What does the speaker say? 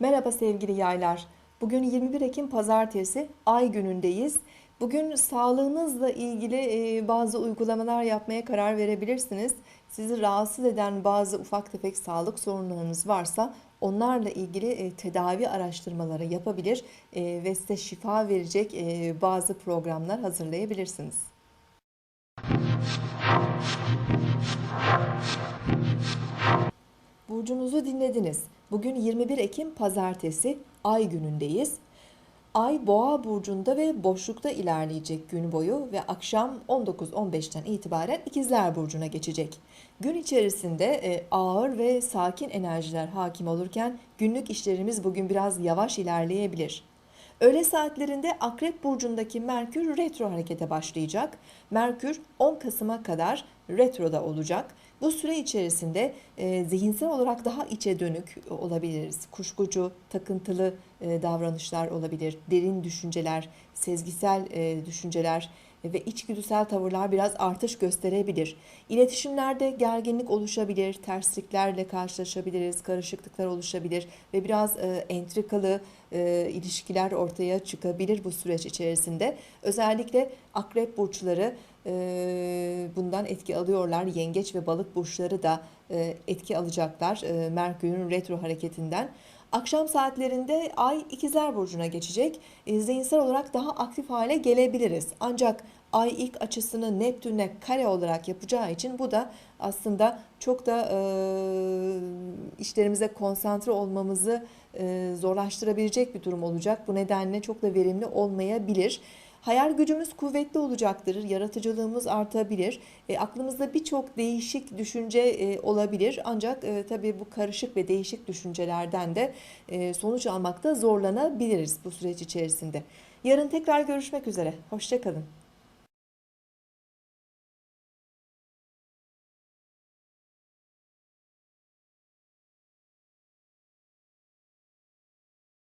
Merhaba sevgili yaylar. Bugün 21 Ekim Pazartesi, ay günündeyiz. Bugün sağlığınızla ilgili e, bazı uygulamalar yapmaya karar verebilirsiniz. Sizi rahatsız eden bazı ufak tefek sağlık sorunlarınız varsa onlarla ilgili e, tedavi araştırmaları yapabilir e, ve size şifa verecek e, bazı programlar hazırlayabilirsiniz. Burcunuzu dinlediniz. Bugün 21 Ekim Pazartesi, Ay günündeyiz. Ay Boğa burcunda ve boşlukta ilerleyecek gün boyu ve akşam 19-15'ten itibaren İkizler burcuna geçecek. Gün içerisinde e, ağır ve sakin enerjiler hakim olurken günlük işlerimiz bugün biraz yavaş ilerleyebilir. Öğle saatlerinde Akrep Burcu'ndaki Merkür retro harekete başlayacak. Merkür 10 Kasım'a kadar retroda olacak. Bu süre içerisinde e, zihinsel olarak daha içe dönük olabiliriz. Kuşkucu, takıntılı e, davranışlar olabilir. Derin düşünceler, sezgisel e, düşünceler ve içgüdüsel tavırlar biraz artış gösterebilir. İletişimlerde gerginlik oluşabilir, tersliklerle karşılaşabiliriz, karışıklıklar oluşabilir ve biraz e, entrikalı e, ilişkiler ortaya çıkabilir bu süreç içerisinde. Özellikle akrep burçları bundan etki alıyorlar. Yengeç ve balık burçları da etki alacaklar Merkür'ün retro hareketinden. Akşam saatlerinde Ay İkizler Burcu'na geçecek. Zihinsel olarak daha aktif hale gelebiliriz. Ancak Ay ilk açısını Neptün'e kare olarak yapacağı için bu da aslında çok da e, işlerimize konsantre olmamızı e, zorlaştırabilecek bir durum olacak. Bu nedenle çok da verimli olmayabilir. Hayal gücümüz kuvvetli olacaktır, yaratıcılığımız artabilir. E, aklımızda birçok değişik düşünce e, olabilir. Ancak e, tabii bu karışık ve değişik düşüncelerden de e, sonuç almakta zorlanabiliriz bu süreç içerisinde. Yarın tekrar görüşmek üzere. Hoşçakalın.